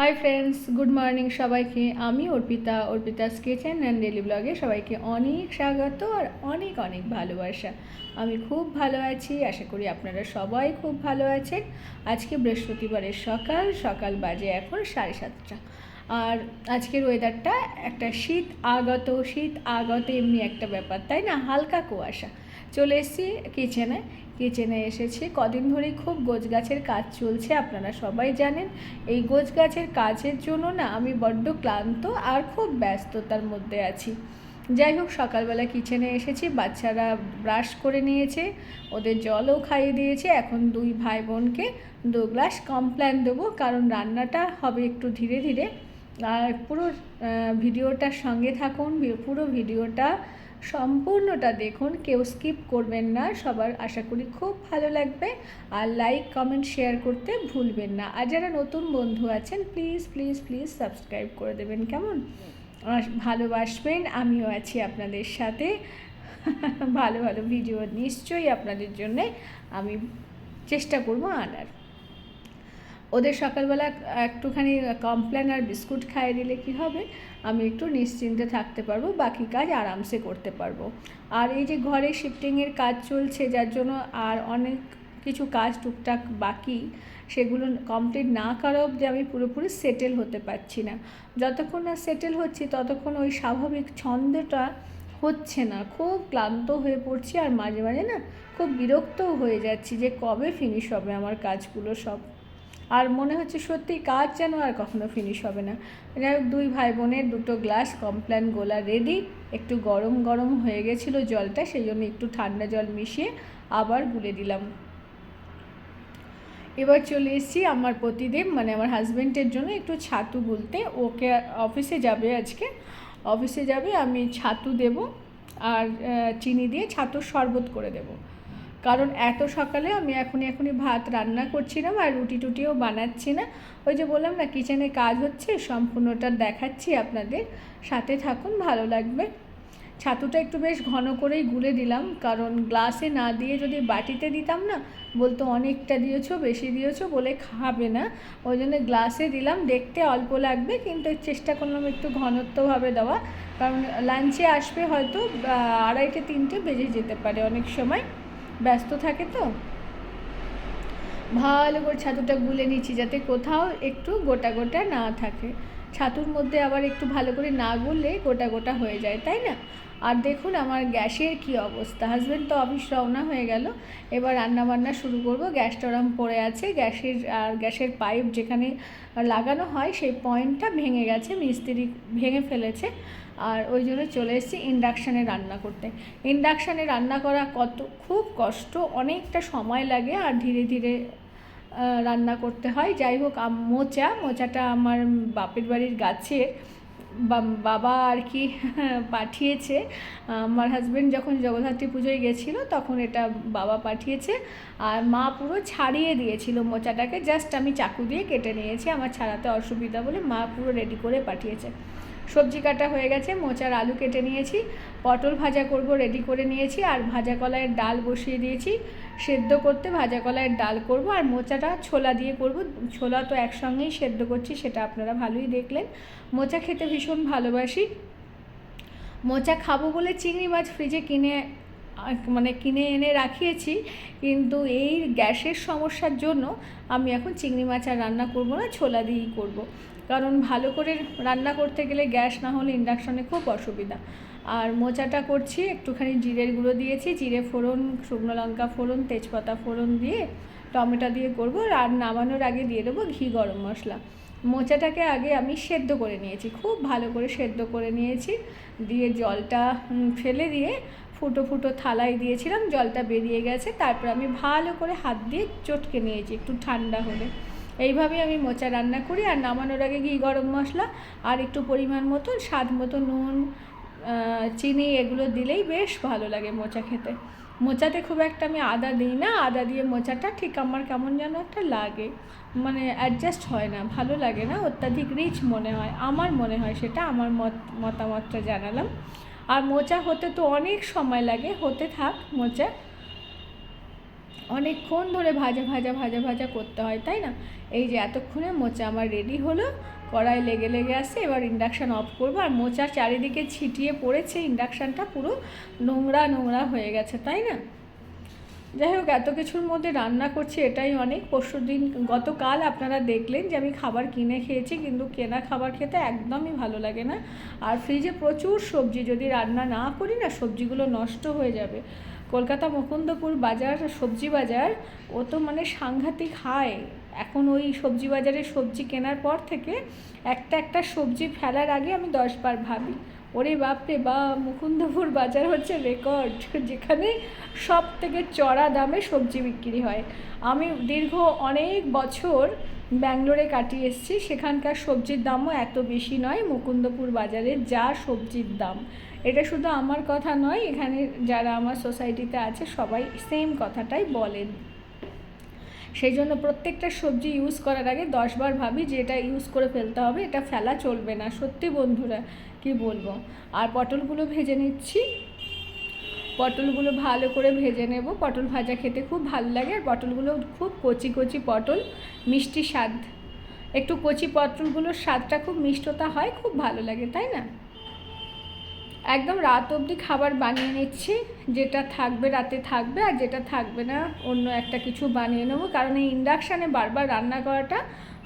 Hi friends good morning সবাইকে। আমি Arpita. Arpita's kitchen and daily ব্লগে সবাইকে অনেক স্বাগত আর অনেক অনেক ভালোবাসা। আমি খুব ভালো আছি, আশা করি আপনারা সবাই খুব ভালো আছেন। আজকে বৃহস্পতিবারের সকাল সকাল বাজে এখন সাড়ে সাতটা। আর আজকের ওয়েদারটা একটা শীত আগত শীত আগত এমনি একটা ব্যাপার, তাই না? হালকা কুয়াশা। চলে এসেছি কিচেনে কিচেনে এসেছি। কদিন ধরেই খুব গোছ গাছের কাজ চলছে, আপনারা সবাই জানেন। এই গোছ গাছের কাজের জন্য না আমি বড্ড ক্লান্ত আর খুব ব্যস্ততার মধ্যে আছি। যাই হোক, সকালবেলা কিচেনে এসেছি, বাচ্চারা ব্রাশ করে নিয়েছে, ওদের জলও খাইয়ে দিয়েছে। এখন দুই ভাই বোনকে দু গ্লাস কমপ্ল্যান দেবো, কারণ রান্নাটা হবে একটু ধীরে ধীরে। আর পুরো ভিডিওটার সঙ্গে থাকুন, পুরো ভিডিওটা সম্পূর্ণটা দেখুন, কেউ স্কিপ করবেন না। সবার আশা করি খুব ভালো লাগবে। আর লাইক কমেন্ট শেয়ার করতে ভুলবেন না। আর যারা নতুন বন্ধু আছেন প্লিজ প্লিজ প্লিজ সাবস্ক্রাইব করে দেবেন, কেমন? ভালোবাসবেন, আমিও আছি আপনাদের সাথে। ভালো ভালো ভিডিও নিশ্চয়ই আপনাদের জন্যে আমি চেষ্টা করব আনার। ওদের সকালবেলা একটুখানি কমপ্লেন আর বিস্কুট খাইয়ে দিলে কি হবে? আমি একটু নিশ্চিন্তে থাকতে পারব, বাকি কাজ আরামসে করতে পারব। আর এই যে ঘরে শিফটিংয়ের কাজ চলছে, যার জন্য আর অনেক কিছু কাজ টুকটাক বাকি, সেগুলো কমপ্লিট না করা অবধি আমি পুরোপুরি সেটেল হতে পারছি না। যতক্ষণ না সেটেল হচ্ছি, ততক্ষণ ওই স্বাভাবিক ছন্দটা হচ্ছে না। খুব ক্লান্ত হয়ে পড়ছি আর মাঝে মাঝে না খুব বিরক্তও হয়ে যাচ্ছি যে কবে ফিনিশ হবে আমার কাজগুলো সব। আর মনে হচ্ছে সত্যি কাজ যেন আর কখনো ফিনিশ হবে না। যাই হোক দুই ভাই বোনের দুটো গ্লাস কমপ্ল্যান গোলা রেডি একটু গরম গরম হয়ে গেছিল জলটা, সেই জন্য একটু ঠান্ডা জল মিশিয়ে আবার গুলে দিলাম। এবার চলে এসেছি আমার প্রতিদেব মানে আমার হাজব্যান্ডের জন্য একটু ছাতু বলতে। ওকে অফিসে যাবে আজকে। অফিসে যাবে, আমি ছাতু দেব আর চিনি দিয়ে ছাতুর শরবত করে দেবো। কারণ এত সকালে আমি এখনই এখনই ভাত রান্না করছিলাম আর রুটি টুটিও বানাচ্ছি না। ওই যে বললাম না কিচেনে কাজ হচ্ছে, সম্পূর্ণটা দেখাচ্ছি আপনাদের। সাথে থাকুন, ভালো লাগবে। ছাতুটা একটু বেশ ঘন করেই গুলে দিলাম, কারণ গ্লাসে না দিয়ে যদি বাটিতে দিতাম না, বলতো অনেকটা দিয়েছ, বেশি দিয়েছ বলে খাবে না। ওই জন্য গ্লাসে দিলাম, দেখতে অল্প লাগবে, কিন্তু চেষ্টা করলাম একটু ঘনত্বভাবে দেওয়া। কারণ লাঞ্চে আসবে হয়তো আড়াইটে, তিনটে বেজে যেতে পারে অনেক সময়। ব্যস্ত থাকে তো? ভালো করে ছাতুটা গুলে নিচ্ছি যাতে কোথাও একটু গোটা গোটা না থাকে। ছাতুর মধ্যে আবার একটু ভালো করে না গুললে গোটা গোটা হয়ে যায়, তাই না? আর দেখুন আমার গ্যাসের কি অবস্থা। হাজব্যান্ড তো অফিস রওনা হয়ে গেল। এবার রান্না বান্না শুরু করব। গ্যাসটা ওরম পড়ে আছে। গ্যাসের আর গ্যাসের পাইপ যেখানে লাগানো হয়, সেই পয়েন্টটা ভেঙে গেছে। মিস্ত্রি ভেঙে ফেলেছে। আর ওই জন্য চলে এসেছি ইন্ডাকশানে রান্না করতে। ইন্ডাকশানে রান্না করা কত, খুব কষ্ট, অনেকটা সময় লাগে আর ধীরে ধীরে রান্না করতে হয়। যাই হোক মোচা, মোচাটা আমার বাপের বাড়ির গাছে বাবা আর কি পাঠিয়েছে। আমার হাজব্যান্ড যখন জগদ্ধাত্রী পুজোয় গেছিল, তখন এটা বাবা পাঠিয়েছে। আর মা পুরো ছাড়িয়ে দিয়েছিল মোচাটাকে। জাস্ট আমি চাকু দিয়ে কেটে নিয়েছি, আমার ছাড়াতে অসুবিধা বলে মা পুরো রেডি করে পাঠিয়েছে। সবজি কাটা হয়ে গেছে, মোচার আলু কেটে নিয়েছি, পটল ভাজা করব রেডি করে নিয়েছি, আর ভাজা কলাইয়ের ডাল বসিয়ে দিয়েছি। সেদ্ধ করতে ভাজা কলাইয়ের ডাল করব, আর মোচাটা ছোলা দিয়ে করব। ছোলা তো একসঙ্গেই সেদ্ধ করছি, সেটা আপনারা ভালোই দেখলেন। মোচা খেতে ভীষণ ভালোবাসি। মোচা খাব বলে চিংড়ি মাছ ফ্রিজে কিনে মানে কিনে এনে রাখিয়েছি, কিন্তু এই গ্যাসের সমস্যার জন্য আমি এখন চিংড়ি মাছ আর রান্না করব না, ছোলা দিয়েই করব। কারণ ভালো করে রান্না করতে গেলে গ্যাস না হলে ইন্ডাকশনে খুব অসুবিধা। আর মোচাটা করছি, একটুখানি জিরের গুঁড়ো দিয়েছি, জিরে ফোড়ন, শুকনো লঙ্কা ফোড়ন, তেজপাতা ফোড়ন দিয়ে টমেটো দিয়ে করব আর নামানোর আগে দিয়ে দেবো ঘি গরম মশলা। মোচাটাকে আগে আমি সেদ্ধ করে নিয়েছি, খুব ভালো করে সেদ্ধ করে নিয়েছি। দিয়ে জলটা ফেলে দিয়ে ফুটো ফুটো থালায় দিয়েছিলাম, জলটা বেরিয়ে গেছে। তারপর আমি ভালো করে হাত দিয়ে চটকে নিয়েছি, একটু ঠান্ডা হলে। এইভাবেই আমি মোচা রান্না করি আর নামানোর আগে ঘি, গরম মশলা আর একটু পরিমাণ মতো স্বাদ মতো নুন চিনি এগুলো দিলেই বেশ ভালো লাগে মোচা খেতে। মোচাতে খুব একটা আমি আদা দিই না, আদা দিয়ে মোচাটা ঠিক আমার কেমন যেন একটা লাগে। মানে অ্যাডজাস্ট হয় না, ভালো লাগে না, অত্যাধিক রিচ মনে হয়, আমার মনে হয় সেটা, আমার মত, মতামতটা জানালাম। আর মোচা হতে তো অনেক সময় লাগে, হতে থাক মোচা। অনেকক্ষণ ধরে ভাজা ভাজা ভাজা ভাজা করতে হয়, তাই না? এই যে এতক্ষণে মোচা আমার রেডি হলো, কড়াই লেগে লেগে আসছে এবার ইন্ডাকশান অফ করব, আর মোচা চারিদিকে ছিটিয়ে পড়েছে ইন্ডাকশানটা পুরো নোংরা নোংরা হয়ে গেছে, তাই না? যাই হোক, এত কিছুর মধ্যে রান্না করছি, এটাই অনেক। পরশু দিন গতকাল আপনারা দেখলেন যে আমি খাবার কিনে খেয়েছি, কিন্তু কেনা খাবার খেতে একদমই ভালো লাগে না। আর ফ্রিজে প্রচুর সবজি, যদি রান্না না করি না, সবজিগুলো নষ্ট হয়ে যাবে। কলকাতা মুকুন্দপুর বাজার, সবজি বাজার, ও তো মানে সাংঘাতিক হাই। এখন ওই সবজি বাজারে সবজি কেনার পর থেকে একটা একটা সবজি ফেলার আগে আমি দশবার ভাবি, ওরে বাপরে বা, মুকুন্দপুর বাজার হচ্ছে রেকর্ড যেখানে সব থেকে চড়া দামে সবজি বিক্রি হয়। আমি দীর্ঘ অনেক বছর ব্যাঙ্গালোরে কাটিয়ে এসেছি, সেখানকার সবজির দামও এত বেশি নয় মুকুন্দপুর বাজারে, যা সবজির দাম। এটা শুধু আমার কথা নয়, এখানে যারা আমার সোসাইটিতে আছে, সবাই সেম কথাটাই বলেন। সেই জন্য প্রত্যেকটা সবজি ইউজ করার আগে দশবার ভাবি যে এটা ইউজ করে ফেলতে হবে, এটা ফেলা চলবে না। সত্যি বন্ধুরা, কি বলব? আর পটলগুলো ভেজে নিচ্ছি। পটলগুলো ভালো করে ভেজে নেব। পটল ভাজা খেতে খুব ভালো লাগে, আর পটলগুলো খুব কচি কচি পটল, মিষ্টি স্বাদ। একটু কচি পটলগুলোর স্বাদটা খুব মিষ্টতা হয়, খুব ভালো লাগে, তাই না? একদম রাত অবধি খাবার বানিয়ে নিচ্ছি, যেটা থাকবে রাতে থাকবে আর যেটা থাকবে না, অন্য একটা কিছু বানিয়ে নেব। কারণ এই ইন্ডাকশানে বারবার রান্না করাটা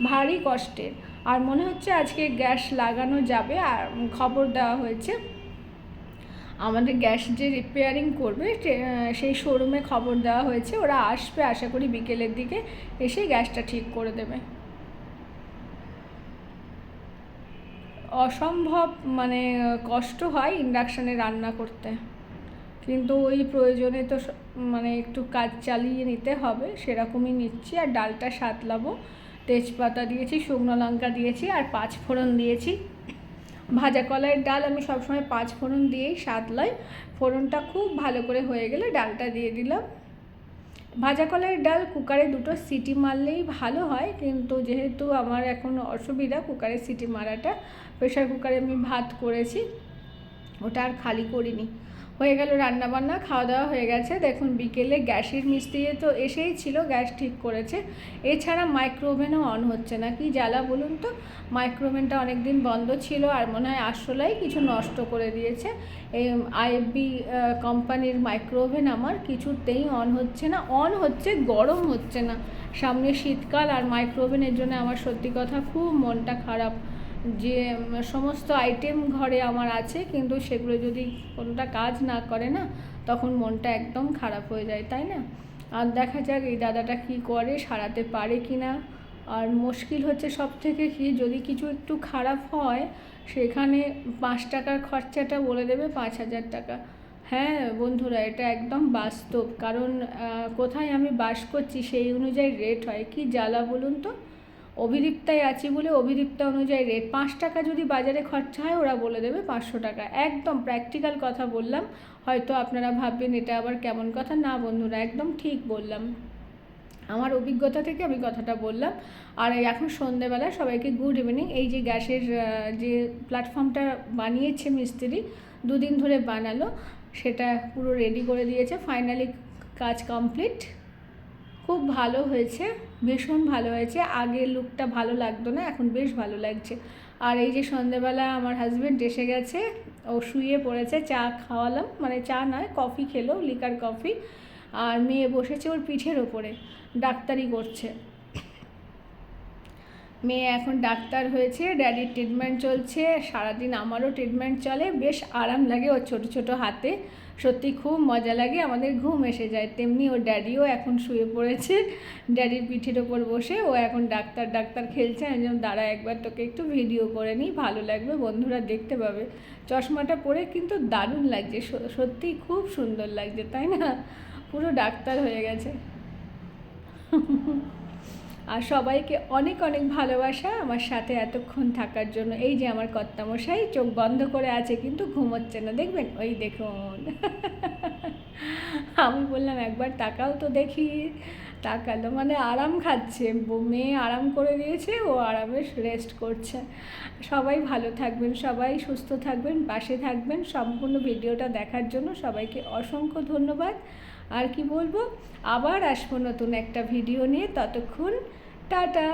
ভারী কষ্টের। আর মনে হচ্ছে আজকে গ্যাস লাগানো যাবে, আর খবর দেওয়া হয়েছে। আমাদের গ্যাস যে রিপেয়ারিং করবে সেই শোরুমে খবর দেওয়া হয়েছে। ওরা আসবে, আশা করি বিকেলের দিকে এসে গ্যাসটা ঠিক করে দেবে। অসম্ভব মানে কষ্ট হয় ইন্ডাকশানে রান্না করতে। কিন্তু ওই প্রয়োজনে তো মানে একটু কাজ চালিয়ে নিতে হবে, সেরকমই নিচ্ছি। আর ডালটা সাতলাবো, তেজপাতা দিয়েছি, শুকনো লঙ্কা দিয়েছি, আর পাঁচ ফোড়ন দিয়েছি। ভাজা কলাইয়ের ডাল আমি সবসময় পাঁচ ফোড়ন দিয়েই সাতলাই। ফোড়নটা খুব ভালো করে হয়ে গেলে ডালটা দিয়ে দিলাম। ভাজা কলের ডাল কুকারে দুটো সিটি মারলেই ভালো হয়, কিন্তু যেহেতু আমার এখন অসুবিধা কুকারে সিটি মারাটা প্রেশার কুকারে আমি ভাত করেছি, ওটা আর খালি করিনি। হয়ে গেল রান্নাবান্না, খাওয়া দাওয়া হয়ে গেছে। দেখুন, বিকেলে গ্যাসের মিস্ত্রি তো এসেই ছিল, গ্যাস ঠিক করেছে। এছাড়া মাইক্রোওভেনও অন হচ্ছে না। কি জ্বালা বলুন তো? মাইক্রোওভেনটা অনেক দিন বন্ধ ছিল আর মনে হয় আসলেই কিছু নষ্ট করে দিয়েছে। এই আইএফবি কোম্পানির মাইক্রোওভেন আমার কিছুতেই অন হচ্ছে না। অন হচ্ছে, গরম হচ্ছে না। সামনে শীতকাল আর মাইক্রোওভেনের জন্য আমার সত্যি কথা খুব মনটা খারাপ। যে সমস্ত আইটেম ঘরে আমার আছে, কিন্তু সেগুলো যদি কোনোটা কাজ না করে না, তখন মনটা একদম খারাপ হয়ে যায়, তাই না? আর দেখা যাক এই দাদাটা কি করে, সারাতে পারে কি না। আর মুশকিল হচ্ছে সব থেকে কি, যদি কিছু একটু খারাপ হয়, সেখানে পাঁচ টাকার খরচাটা বলে দেবে, পাঁচ হাজার টাকা। হ্যাঁ বন্ধুরা, এটা একদম বাস্তব। কারণ কোথায় আমি বাস করছি সেই অনুযায়ী রেট হয়। কি জ্বালা বলুন তো? অভিদীপ্তায় আছি বলে অভিদীপ্তা অনুযায়ী রেট পাঁচ টাকা যদি বাজারে খরচা হয়, ওরা বলে দেবে পাঁচশো টাকা। একদম প্র্যাকটিক্যাল কথা বললাম। হয়তো আপনারা ভাববেন এটা আবার কেমন কথা? না বন্ধুরা, একদম ঠিক বললাম। আমার অভিজ্ঞতা থেকে আমি কথাটা বললাম। আর এখন সন্ধেবেলা সবাইকে গুড ইভিনিং এই যে গ্যাসের যে প্ল্যাটফর্মটা বানিয়েছে মিস্ত্রি, দুদিন ধরে বানালো, সেটা পুরো রেডি করে দিয়েছে। ফাইনালি কাজ কমপ্লিট খুব ভালো হয়েছে, ভীষণ ভালো হয়েছে। আগের লুকটা ভালো লাগতো না, এখন বেশ ভালো লাগছে। আর এই যে সন্ধেবেলা আমার হাজব্যান্ড এসে গেছে, ও শুয়ে পড়েছে, চা খাওয়ালাম মানে চা নয় কফি খেলো লিকার কফি আর মেয়ে বসেছে ওর পিঠের ওপরে, ডাক্তারি করছে। মেয়ে এখন ডাক্তার হয়েছে ড্যাডির ট্রিটমেন্ট চলছে, সারাদিন আমারও ট্রিটমেন্ট চলে, বেশ আরাম লাগে ওর ছোটো ছোটো হাতে। সত্যি খুব মজা লাগে, আমাদের ঘুম এসে যায়। তেমনি ওর ড্যাডিও এখন শুয়ে পড়েছে ড্যাডির পিঠের ওপর বসে, ও এখন ডাক্তার ডাক্তার খেলছে, আমি যেমন দাঁড়া একবার তোকে একটু ভিডিও করে নিই, ভালো লাগবে, বন্ধুরা দেখতে পাবে। চশমাটা পরে কিন্তু দারুণ লাগছে সত্যি খুব সুন্দর লাগছে, তাই না? পুরো ডাক্তার হয়ে গেছে। আর সবাইকে অনেক অনেক ভালোবাসা আমার সাথে এতক্ষণ থাকার জন্য। এই যে আমার কর্তামশাই চোখ বন্ধ করে আছে, কিন্তু ঘুমোচ্ছে না। দেখবেন? ওই দেখুন। আমি বললাম, একবার তাকাও তো দেখি। তাকালো মানে আরাম খাচ্ছে। মেয়ে আরাম করে দিয়েছে, ও আরামে রেস্ট করছে। সবাই ভালো থাকবেন, সবাই সুস্থ থাকবেন, পাশে থাকবেন। সম্পূর্ণ ভিডিওটা দেখার জন্য সবাইকে অসংখ্য ধন্যবাদ। আর কি বলব? আবার আসব নতুন একটা ভিডিও নিয়ে। ততক্ষণ টাটা!